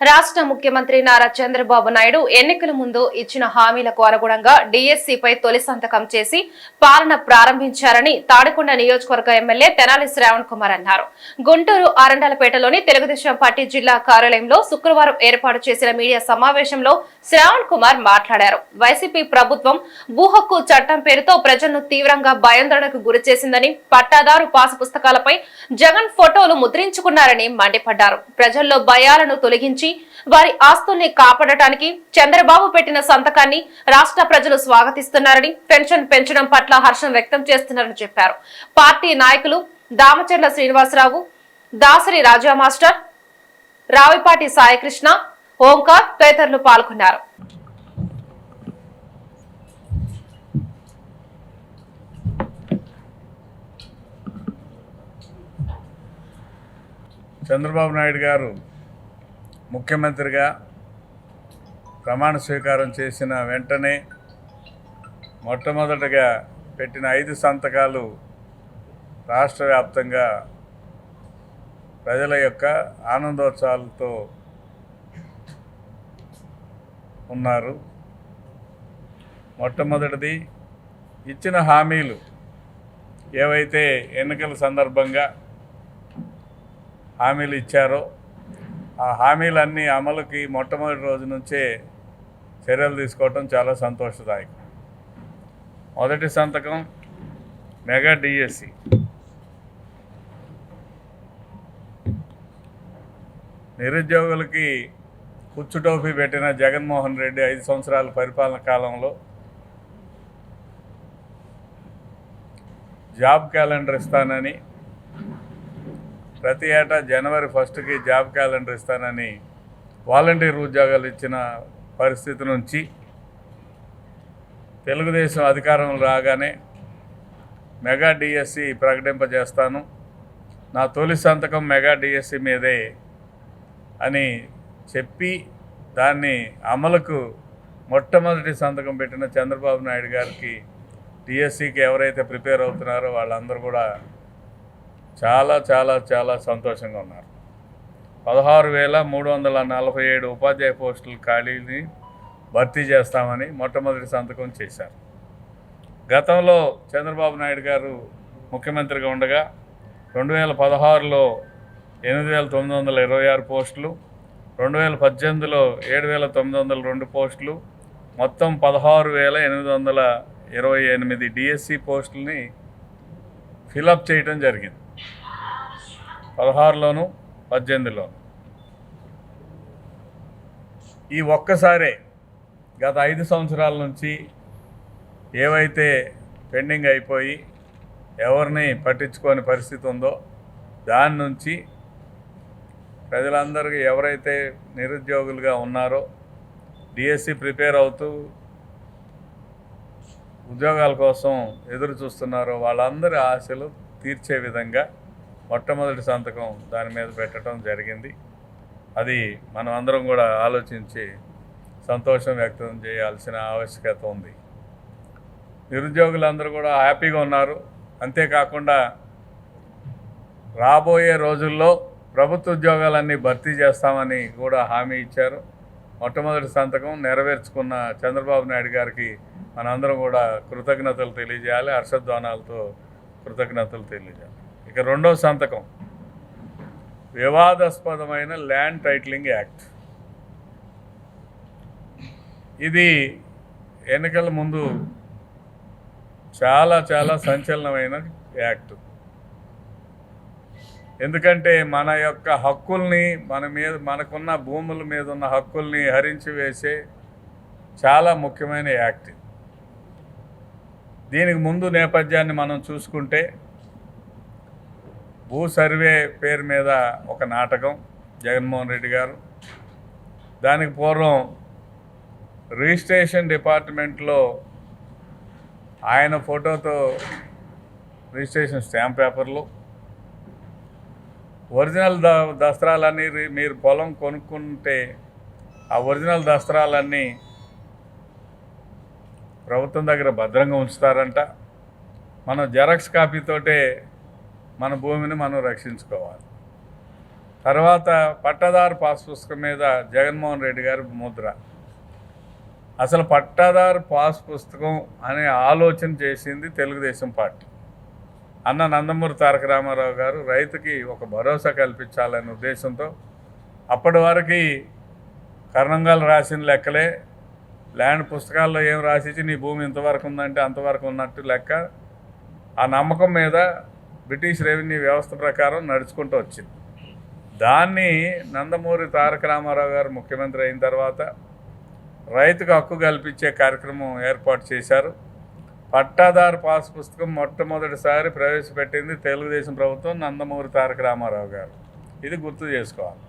రాష్ట్ర ముఖ్యమంత్రి నారా చంద్రబాబు నాయుడు ఎన్నికల ముందు ఇచ్చిన హామీలకు అనుగుణంగా డిఎస్సిపై తొలి సంతకం చేసి పాలన ప్రారంభించారని తాడికొండ నియోజకవర్గ ఎమ్మెల్యే తెనాలి శ్రావణ్ కుమార్ అన్నారు. గుంటూరు ఆరండాలపేటలోని తెలుగుదేశం పార్టీ జిల్లా కార్యాలయంలో శుక్రవారం ఏర్పాటు చేసిన మీడియా సమావేశంలో శ్రావణ్ కుమార్ మాట్లాడారు. వైసీపీ ప్రభుత్వం భూహక్కు చట్టం పేరుతో ప్రజలను తీవ్రంగా భయాందోళనకు గురి చేసిందని పట్టాదారు పాసు పుస్తకాలపై జగన్ ఫోటోలు ముద్రించుకున్నారని మండిపడ్డారు. ప్రజల్లో భయాలను తొలగించి వారి ఆస్తుల్ని కాపాడటానికి చంద్రబాబు పెట్టిన సంతకాన్ని రాష్ట్ర ప్రజలు స్వాగతిస్తున్నారని పెన్షన్ పెంచడం పట్ల హర్షం వ్యక్తం చేస్తున్నారని చెప్పారు. పార్టీ నాయకులు దామచర్ల శ్రీనివాసరావు దాసరి రాజా మాస్టర్ రావిపాటి సాయికృష్ణ ఓంకార్ తదితరులు పాల్గొన్నారు. చంద్రబాబు నాయుడు గారు ముఖ్యమంత్రిగా ప్రమాణ స్వీకారం చేసిన వెంటనే మొట్టమొదటగా పెట్టిన ఐదు సంతకాలు రాష్ట్ర వ్యాప్తంగా ప్రజల యొక్క ఆనందోత్సవాలతో ఉన్నారు. మొట్టమొదటిది ఇచ్చిన హామీలు ఏవైతే ఎన్నికల సందర్భంగా హామీలు ఇచ్చారో ఆ హామీలన్నీ అమలుకి మొట్టమొదటి రోజు నుంచే చర్యలు తీసుకోవటం చాలా సంతోషదాయకం. మొదటి సంతకం మెగా డిఎస్సి నిరుద్యోగులకి కుచ్చుటోపీ పెట్టిన జగన్మోహన్ రెడ్డి ఐదు సంవత్సరాల పరిపాలన కాలంలో జాబ్ క్యాలెండర్ ఇస్తానని ప్రతి ఏటా జనవరి ఫస్ట్కి జాబ్ క్యాలెండర్ ఇస్తానని వాలంటీర్ ఉద్యోగాలు ఇచ్చిన పరిస్థితి నుంచి తెలుగుదేశం అధికారం రాగానే మెగా డిఎస్సి ప్రకటింపజేస్తాను. నా తొలి సంతకం మెగా డిఎస్సి మీదే అని చెప్పి దాన్ని అమలుకు మొట్టమొదటి సంతకం పెట్టిన చంద్రబాబు నాయుడు గారికి డిఎస్సికి ఎవరైతే ప్రిపేర్ అవుతున్నారో వాళ్ళందరూ కూడా చాలా చాలా చాలా సంతోషంగా ఉన్నారు. పదహారు వేల మూడు వందల నలభై ఏడు ఉపాధ్యాయ పోస్టుల ఖాళీని భర్తీ చేస్తామని మొట్టమొదటి సంతకం చేశారు. గతంలో చంద్రబాబు నాయుడు గారు ముఖ్యమంత్రిగా ఉండగా రెండు వేల పదహారులో ఎనిమిది వేల తొమ్మిది వందల ఇరవై ఆరు పోస్టులు రెండు వేల పద్దెనిమిదిలో ఏడు వేల తొమ్మిది వందల రెండు పోస్టులు మొత్తం పదహారు వేల ఎనిమిది వందల ఇరవై ఎనిమిది డిఎస్సి పోస్టులని ఫిలప్ చేయటం జరిగింది. పదహారులోను పద్దెనిమిదిలోను. ఈ ఒక్కసారే గత ఐదు సంవత్సరాల నుంచి ఏవైతే పెండింగ్ అయిపోయి ఎవరిని పట్టించుకోని పరిస్థితి ఉందో దాని నుంచి ప్రజలందరికీ ఎవరైతే నిరుద్యోగులుగా ఉన్నారో డిఎస్సి ప్రిపేర్ అవుతూ ఉద్యోగాల కోసం ఎదురు చూస్తున్నారో వాళ్ళందరి ఆశలు తీర్చే విధంగా మొట్టమొదటి సంతకం దాని మీద పెట్టడం జరిగింది. అది మనం అందరం కూడా ఆలోచించి సంతోషం వ్యక్తం చేయాల్సిన ఆవశ్యకత ఉంది. నిరుద్యోగులందరూ కూడా హ్యాపీగా ఉన్నారు. అంతేకాకుండా రాబోయే రోజుల్లో ప్రభుత్వ ఉద్యోగాలన్నీ భర్తీ చేస్తామని కూడా హామీ ఇచ్చారు. మొట్టమొదటి సంతకం నెరవేర్చుకున్న చంద్రబాబు నాయుడు గారికి మనందరం కూడా కృతజ్ఞతలు తెలియజేయాలి. హర్షధ్వానాలతో కృతజ్ఞతలు తెలియజేయాలి. ఇక రెండో సంతకం. వివాదాస్పదమైన ల్యాండ్ టైటిలింగ్ యాక్ట్. ఇది ఎన్నికల ముందు చాలా చాలా సంచలనమైన యాక్ట్. ఎందుకంటే మన యొక్క హక్కుల్ని మన మీద మనకున్న భూముల మీద ఉన్న హక్కుల్ని హరించి వేసే చాలా ముఖ్యమైన యాక్ట్. దీనికి ముందు నేపథ్యాన్ని మనం చూసుకుంటే భూ సర్వే పేరు మీద ఒక నాటకం జగన్మోహన్ రెడ్డి గారు. దానికి పూర్వం రిజిస్ట్రేషన్ డిపార్ట్మెంట్లో ఆయన ఫోటోతో రిజిస్ట్రేషన్ స్టాంప్ పేపర్లు. ఒరిజినల్ ద దస్త్రాలన్నీ రి- మీరు పొలం కొనుక్కుంటే ఆ ఒరిజినల్ దస్త్రాలన్నీ ప్రభుత్వం దగ్గర భద్రంగా ఉంచుతారంట. మనం జెరాక్స్ కాపీతోటే మన భూమిని మనం రక్షించుకోవాలి. తర్వాత పట్టాదారు పాస్ పుస్తకం మీద జగన్మోహన్ రెడ్డి గారి ముద్ర. అసలు పట్టాదారు పాస్ పుస్తకం అనే ఆలోచన చేసింది తెలుగుదేశం పార్టీ. అన్న నందమూరి తారక రామారావు గారు రైతుకి ఒక భరోసా కల్పించాలనే ఉద్దేశంతో అప్పటి వరకు కర్ణంగాలు రాసిన లెక్కలే. ల్యాండ్ పుస్తకాల్లో ఏం రాసిచ్చి నీ భూమి ఇంతవరకు ఉందంటే అంతవరకు ఉన్నట్టు లెక్క. ఆ నమ్మకం మీద బ్రిటిష్ రెవెన్యూ వ్యవస్థ ప్రకారం నడుచుకుంటూ వచ్చింది. దాన్ని నందమూరి తారక రామారావు గారు ముఖ్యమంత్రి అయిన తర్వాత రైతుకు హక్కు కల్పించే కార్యక్రమం ఏర్పాటు చేశారు. పట్టాదారు పాస్ పుస్తకం మొట్టమొదటిసారి ప్రవేశపెట్టింది తెలుగుదేశం ప్రభుత్వం నందమూరి తారక రామారావు గారు. ఇది గుర్తు చేసుకోవాలి.